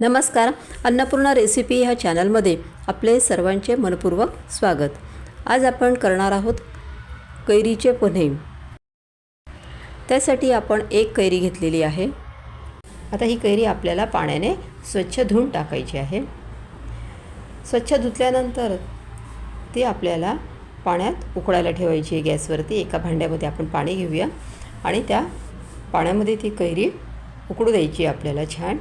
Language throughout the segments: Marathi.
नमस्कार. अन्नपूर्णा रेसिपी ह्या चॅनलमध्ये आपले सर्वांचे मनपूर्वक स्वागत. आज आपण करणार आहोत कैरीचे पन्हे. त्यासाठी आपण एक कैरी घेतलेली आहे. आता ही कैरी आपल्याला पाण्याने स्वच्छ धुवून टाकायची आहे. स्वच्छ धुतल्यानंतर ती आपल्याला पाण्यात उकळायला ठेवायची आहे. गॅसवरती एका भांड्यामध्ये आपण पाणी घेऊया आणि त्या पाण्यामध्ये ती कैरी उकडू द्यायची आपल्याला छान.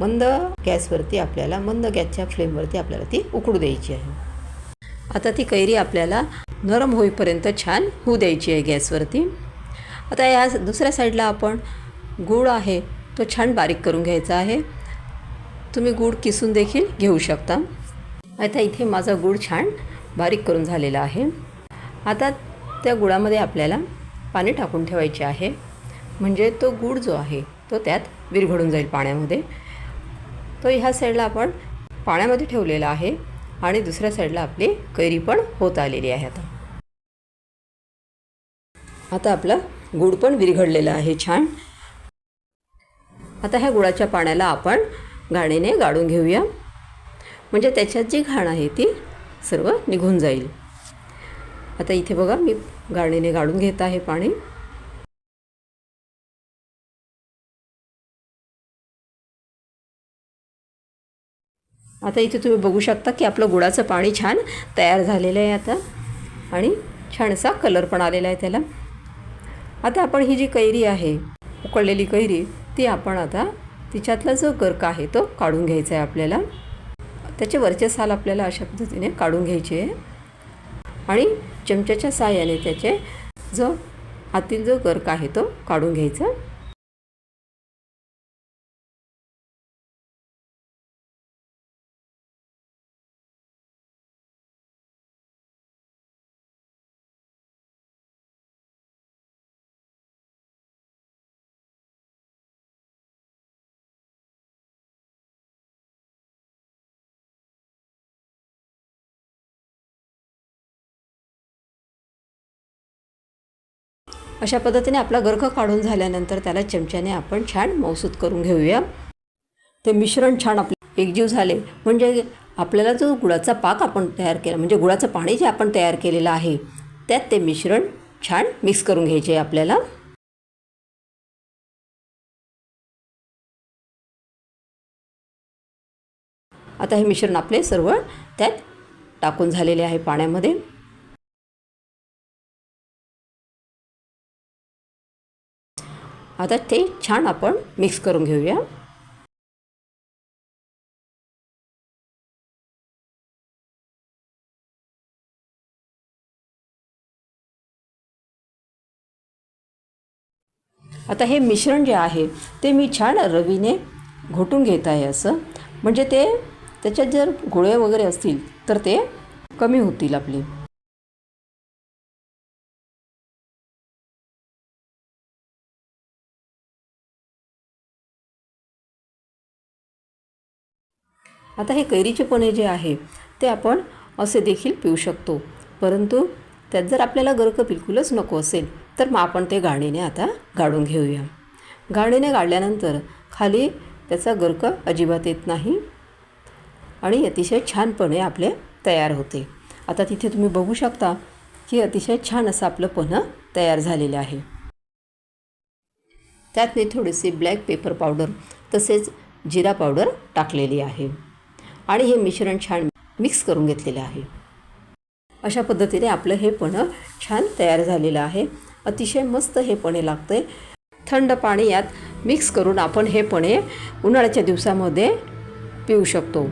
मंद गॅसवरती आपल्याला मंद गॅसच्या फ्लेमवरती आपल्याला ती उकडू द्यायची आहे. आता ती कैरी आपल्याला नरम होईपर्यंत छान होऊ द्यायची आहे गॅसवरती. आता या दुसऱ्या साईडला आपण गूळ आहे तो छान बारीक करून घ्यायचा आहे. तुम्ही गूळ किसून देखील घेऊ शकता. आता इथे माझा गूळ छान बारीक करून झालेला आहे. आता त्या गुळामध्ये आपल्याला पाणी टाकून ठेवायचे आहे. म्हणजे तो गूळ जो आहे तो त्यात विरघळून जाईल पाण्यामध्ये. तो ह्या साईडला आपण पाण्यामध्ये ठेवलेला आहे आणि दुसऱ्या साईडला आपली कैरी पण होत आलेली आहे आता. आता आपलं गूळ पण विरघडलेलं आहे छान. आता ह्या गुळाच्या पाण्याला आपण गाणीने गाळून घेऊया. म्हणजे त्याच्यात जी घाण आहे ती सर्व निघून जाईल. आता इथे बघा मी गाळणीने गाळून घेत आहे पाणी. आता इथे तुम्ही बघू शकता की आपलं गुळाचं पाणी छान तयार झालेलं आहे आता. आणि छानसा कलर पण आलेला आहे त्याला. आता आपण ही जी कैरी आहे उकळलेली कैरी ती आपण आता तिच्यातला जो गर्क आहे तो काढून घ्यायचा आहे आपल्याला. त्याचे वरचे साल आपल्याला अशा पद्धतीने काढून घ्यायचे आहे. आणि चमच्याच्या साह्याने त्याचे जो आतील जो गर्क आहे तो काढून घ्यायचा. अशा पद्धतीने आपला गर्ख काढून झाल्यानंतर त्याला चमच्याने आपण छान मौसूद करून घेऊया. ते मिश्रण छान आपले एकजीव झाले. म्हणजे आपल्याला जो गुळाचा पाक आपण तयार केला म्हणजे गुळाचं पाणी जे आपण तयार केलेलं आहे त्यात ते मिश्रण छान मिक्स करून घ्यायचे आपल्याला. आता हे मिश्रण आपले सर्व त्यात टाकून झालेले आहे पाण्यामध्ये. आता ते छान आपण मिक्स करून घेऊया. आता हे मिश्रण जे आहे ते मी छान रवीने घोटून घेत आहे असं. म्हणजे ते त्याच्यात जर गोळे वगैरे असतील तर ते कमी होतील आपले. आता हे कैरीचे पणे जे आहे ते आपण असे देखील पिऊ शकतो. परंतु त्यात जर आपल्याला गर्क बिलकुलच नको असेल तर मग आपण ते गाळणीने आता गाळून घेऊया. गाळणीने गाळल्यानंतर खाली त्याचा गर्क अजिबात येत नाही आणि अतिशय छानपणे आपले तयार होते. आता तिथे तुम्ही बघू शकता की अतिशय छान असं आपलं पन्हं तयार झालेलं आहे. त्यात मी थोडीशी ब्लॅक पेपर पावडर तसेच जिरा पावडर टाकलेली आहे. आणि हे मिश्रण छान मिक्स करून घेतलेलं आहे. अशा पद्धतीने आपलं हे पणं छान तयार झालेलं आहे. अतिशय मस्त हे पणे लागतं आहे थंड पाणी यात मिक्स करून आपण हे पणे उन्हाळ्याच्या दिवसामध्ये पिऊ शकतो.